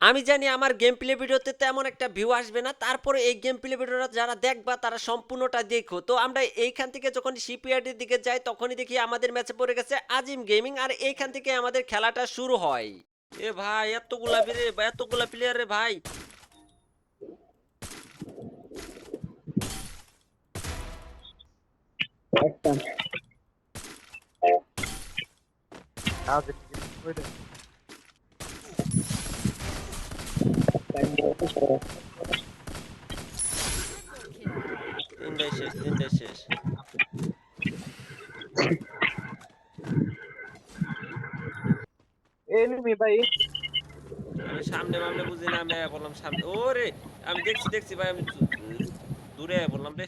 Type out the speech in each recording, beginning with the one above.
আমি জানি আমার গেম প্লে ভিডিওতে তেমন একটা ভিউ আসবে না তারপরে এই গেম প্লে ভিডিওটা যারা দেখবা তারা সম্পূর্ণটা দেখো। তো আমরা এইখান থেকে যখন শিপইয়ার্ডের দিকে যাই তখনই দেখি আমাদের ম্যাচে পড়ে গেছে আজিম গেমিং আর এইখান থেকে আমাদের খেলাটা শুরু হয়। এ ভাই এতগুলা রে এতগুলা প্লেয়ার রে ভাই। একটা তিনটাই শেষ তিনটাই শেষ ভাই আমি সামনে মামনে বুঝি না আমি বললাম সামনে। ওরে আমি দেখছি দেখছি ভাই আমি দূরে বললাম রে।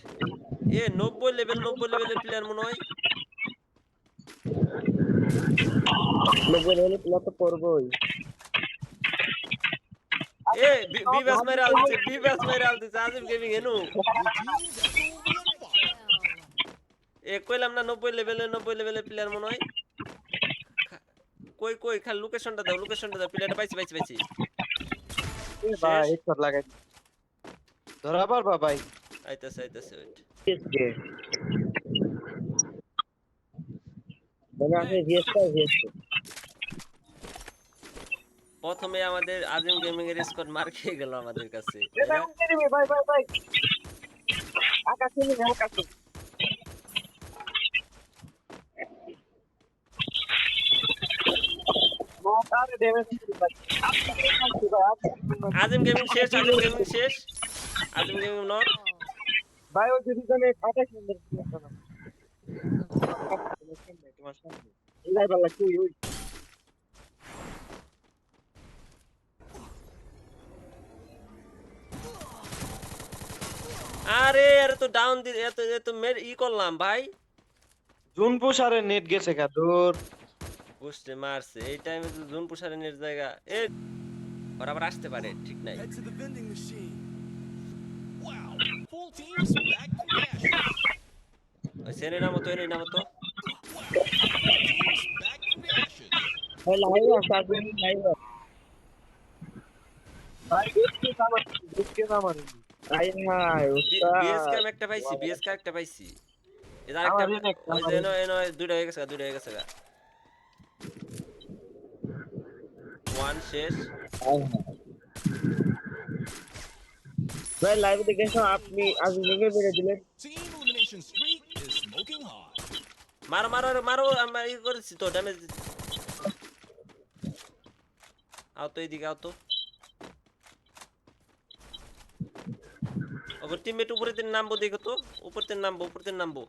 এ নব্বই লেভেল নব্বই লেভেলের প্লেয়ার মনে হয়। লোকের হলে প্লট তো করবোই। এ বি- বিবাস মেরে আলছে বিবাস মেরে আলছে আজিম গেমিং এনু এ কইলাম না নব্বই লেভেলের নব্বই লেভেলের প্লেয়ার মনে হয়। কই কই খালি লোকেশনটা দাও লোকেশনটা দাও প্লেয়ারটা পাইছি পাইছি পাইছি। এ ভাই শেষ। হেডশট লাগাই। ধরা পারবা ভাই। আইতাছে আইতাছে ওয়েট মানে আপনি ভিএসটা ভিএস প্রথমে আমাদের আজিম গেমিং এর স্কোর মার খেয়ে গেল আমাদের কাছে। ভাই ভাই ভাই আকাশ আকাশ। আজিম গেমিং শেষ আজিম গেমিং শেষ। আজিম গেমিং নক ভাই ওই তোমার সামনে এই ভাই ওই। আরে আরে তো ডাউন দি এত এত মের ই করলাম ভাই। জুন পুষারে নেট গেছে কা দূর বুঝতে মারছে এই টাইমে তো জুন প্রসারণের জায়গা। এ ওরা আবার আসতে পারে ঠিক নাই। সেনে নামো তো এনে নামো তো. ভাই লাইভ আছে আপনি আই হাই বিএস একটা পাইছি বিএস কাম একটা পাইছি। এটা একটা, ওই যে দুইটা হয়ে গেছে দুইটা হয়ে গেছে গা। ওয়ান শেষ। ভাই লাইভ দেখেছ আপনি আজ লিখে বেরে দিলেন. মারো মারো মারো আমরা ই করেছি তো ড্যামেজ আও তো এইদিকে আও তো। ওপর টিমমেট উপরে তিন নামবো দেখো তো। উপর তিন নামবো উপর তিন নামবো।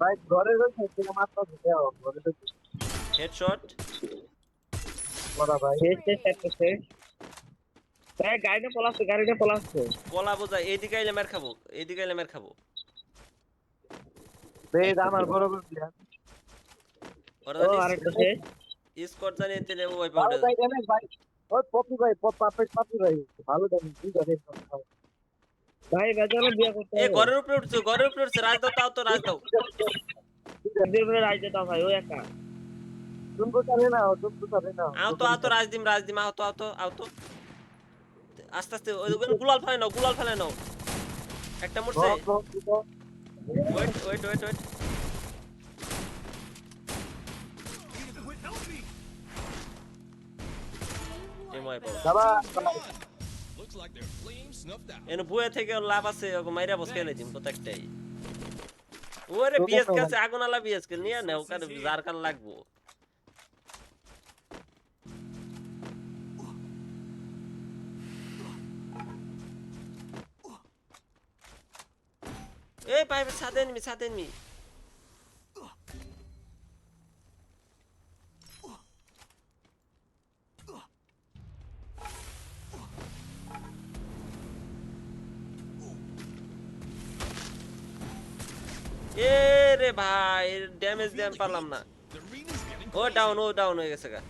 ভাই ঘরে থেকে মাত্র দেও ঘরে হেডশট বড় ভাই। শেষ শেষ একটা শেষ ভাই গাড়িটা পলাচ্ছে গাড়িটা পলাচ্ছে। কলা বোঝা এইদিকে আইলে মার খাব এইদিকে আইলে মার খাব। বেদ আমার বড় বড় প্লেয়ার ওরা আরেকটা শেষ। স্কোর জানি তেলে ওই পাউডার ভাই। ওই পপি ভাই পপ পাপেট পাপি ভাই। ভালো ড্যামেজ দুই ধরে ভাই বেচারা বিয়ে করতে এ ঘরের উপরে উঠছে ঘরের উপরে উঠছে রাজ দাও তাও তো রাজ দাও। করে রাইতে দাও ভাই ওই একা। তুমি বুঝাবে না তুমি বুঝাবে না আও তো আও তো রাজ দিম রাজ দিম আও তো আও তো আও তো। আস্তে আস্তে ওই গুলাল ফেলে নাও গুলাল ফেলে নাও। একটা মরছে। Wait wait wait wait. Team wipe বাবা Looks like out. এনে বুয়ে থেকে লাভ আছে ওকে মাইরা বস খেলে দিম প্রত্যেকটাই। ওরে বিএস কাছে আগুন আলা বিএস কে নিয়ে নে ওখানে যার কাল লাগবো। এই পাইবে সাথে এনমি সাথে এনমি। এ রে ভাই ড্যামেজ দিয়ে আমি পারলাম না। ও. ডাউন ও ডাউন হয়ে গেছে গা।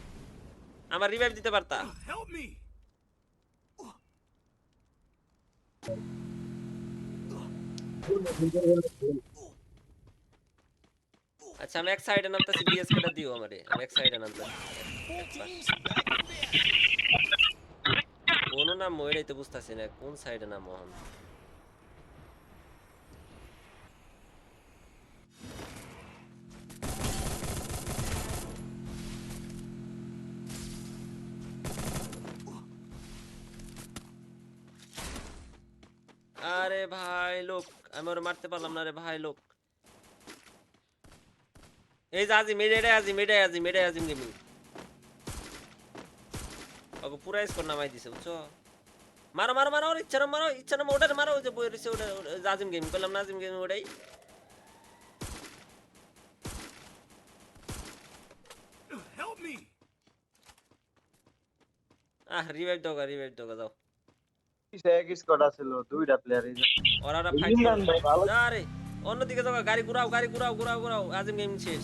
আমার রিভাইভ দিতে পারতা? আচ্ছা আমি এক সাইডে নামতেছি বিএস কেটা দিও আমারে। আমি এক সাইডে নামতেছি। back to ashes. তো বুঝতেছি না কোন সাইডে নামবো এখন? আমি ওরা মারতে পারলাম না রে ভাই লোক। এই যে আজিম এটাই আজিম এটাই আজিম এটাই আজিম গেমিং। ওকে পুরা স্কোর নামাই দিছে বুঝছ? মারো মারো মারো ওর ইচ্ছা মারো ইচ্ছা না ওটার মারো যে বই রয়েছে ওটা আজিম গেমিং করলাম না আজিম গেমিং ওটাই। আহ রিভাইভ দাও রিভাইভ দাও যাও। এক স্কোয়াড আছিল দুইটা প্লেয়ার ওরা ওরা ফাইট আরে অন্যদিকে যাও গাড়ি ঘুরাও ঘুরাও ঘুরাও ঘুরাও আজিম গেমিং শেষ।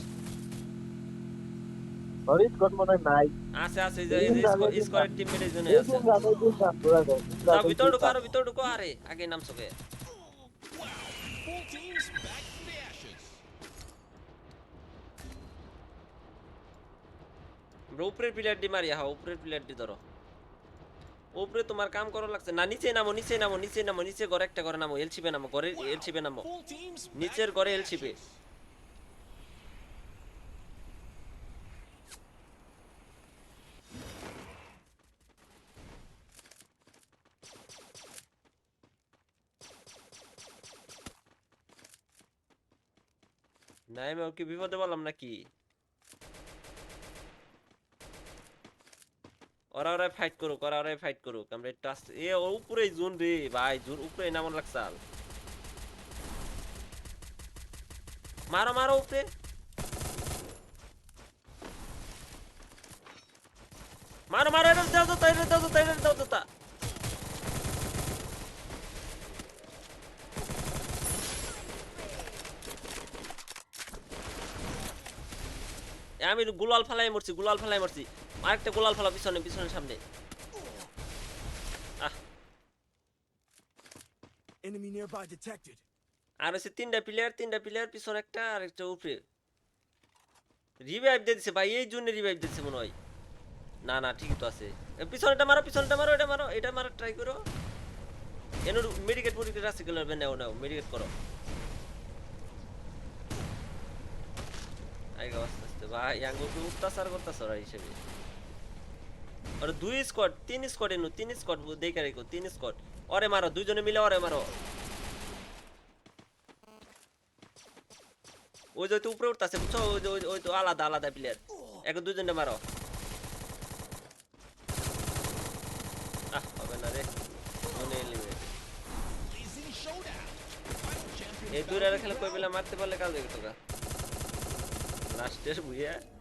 স্কোয়াড মনে নাই। আছে আছে যে জন্য আছে। যাও ভিতর ঢুকো। ভিতর ঢুকো আরে আগে নাম উপরের প্লেয়ার দি মারি হ্যাঁ উপরের প্লেয়ার দি ধরো। উপরে তোমার কাম করা লাগছে। না নিচে নামো নিচে নামো নিচে নামো নিচে ঘরে একটা ঘরে নামো এলছিপে নামো, ঘরে এলছিপে নামো। নিচের ঘরে এলছিপে ashes. না আমি ওকে বিপদে বললাম নাকি? ওরা ফাইট করুক, ওরা ওরাই ফাইট করুক। আমরা এ উপরে জুন রে, ভাই, জুন উপরে নামন লাগছাল মারো মারো উপরে। মারো মারো এটা দাও দাও এটা দাও এটা দাও দাও আমি গুলাল ফালাই মরছি, গুলাল ফালাই মরছি। আরেকটা গুলাল ফালা পিছনে পিছনে সামনে। Enemy nearby detected. আর হচ্ছে তিনটা প্লেয়ার তিনটা প্লেয়ার পিছনে একটা আর একটা উপরে। রিভাইভ দিয়ে দিছে ভাই এই জন্য রিভাইভ দিচ্ছে মনে হয়। না না ঠিকই তো আছে। পিছনেটা মারো পিছনেটা মারো এটা মারো এটা মারো ট্রাই করো। এন মেডিকেট মেডিকেট আছে গেল নাও নাও মেডিকেট করো। আইগা আস্তে আস্তে ভাই আঙ্গুলকে অত্যাচার করতেছ ওরা হিসেবে। ওরা দুই স্কোয়াড তিন স্কোয়াড এনু, তিন স্কোয়াড দেখে রেখো, তিন স্কোয়াড ওরে মারো দুইজনে মিলে ওরে মারো। ওই যে উপরে উঠতেছে, বুঝছ? ওই যে ওই- তো আলাদা আলাদা প্লেয়ার এখন দুজনে মারো। হবে না রে। মনে champion এই দুইটা খেলে কই পেলে মারতে পারলে কাজ দেখে তোকা। লাস্টের বুঝে